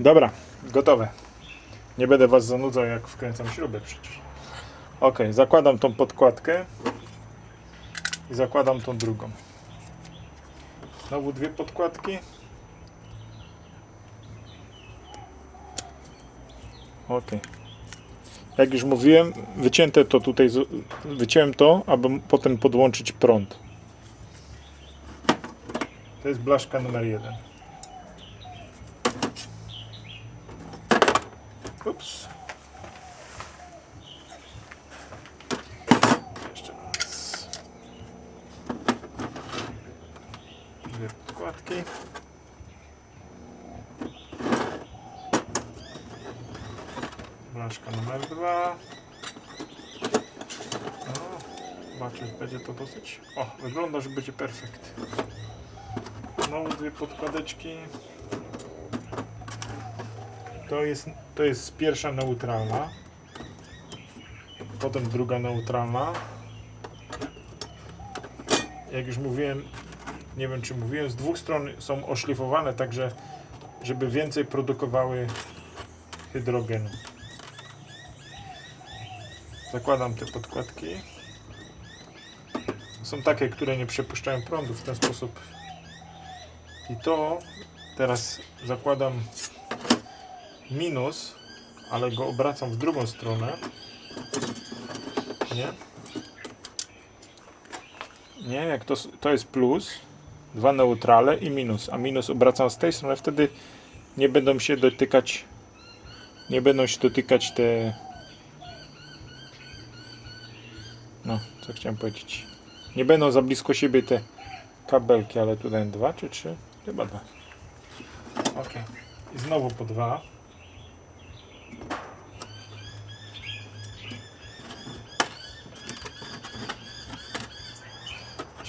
Dobra, gotowe. Nie będę Was zanudzał, jak wkręcam śrubę przecież. Ok, zakładam tą podkładkę i zakładam tą drugą. Znowu dwie podkładki. Ok. Jak już mówiłem, wycięte to tutaj, wyciąłem to, aby potem podłączyć prąd. To jest blaszka numer jeden. Ups. Jeszcze raz. Dwie podkładki. Blaszka numer dwa. Zobaczyć, będzie to dosyć... O, wygląda, że będzie perfekt. Znowu dwie podkładeczki. To jest, to jest pierwsza neutralna. Potem druga neutralna. Jak już mówiłem, nie wiem czy mówiłem, z dwóch stron są oszlifowane, także żeby więcej produkowały hydrogenu. Zakładam te podkładki. Są takie, które nie przepuszczają prądu w ten sposób. I to teraz zakładam minus, ale go obracam w drugą stronę. Nie? Nie, jak to, to jest plus, dwa neutrale i minus, a minus obracam z tej strony, wtedy nie będą się dotykać, nie będą się dotykać te, no, co chciałem powiedzieć, nie będą za blisko siebie te kabelki, ale tutaj dwa czy trzy? Chyba dwa. Ok. I znowu po dwa.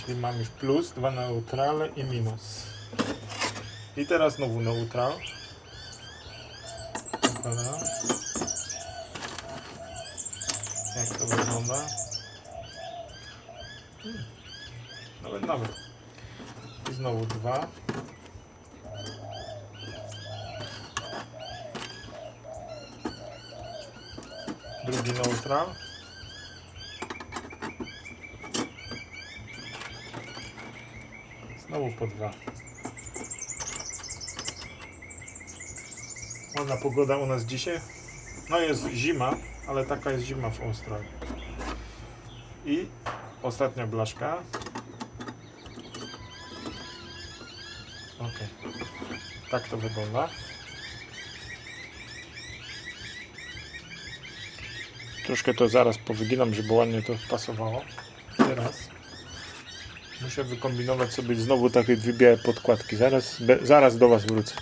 Czyli mam już plus, dwa neutrale i minus. I teraz znowu neutral. Dobra. Jak to wygląda? Hmm. Nawet nawet. I znowu dwa. Drugi neutral. Znowu po dwa. Ładna pogoda u nas dzisiaj. No jest zima, ale taka jest zima w Australii. I ostatnia blaszka. Ok. Tak to wygląda. Troszkę to zaraz powyginam, żeby ładnie to pasowało. Teraz muszę wykombinować sobie znowu takie dwie białe podkładki. Zaraz, be- zaraz do Was wrócę.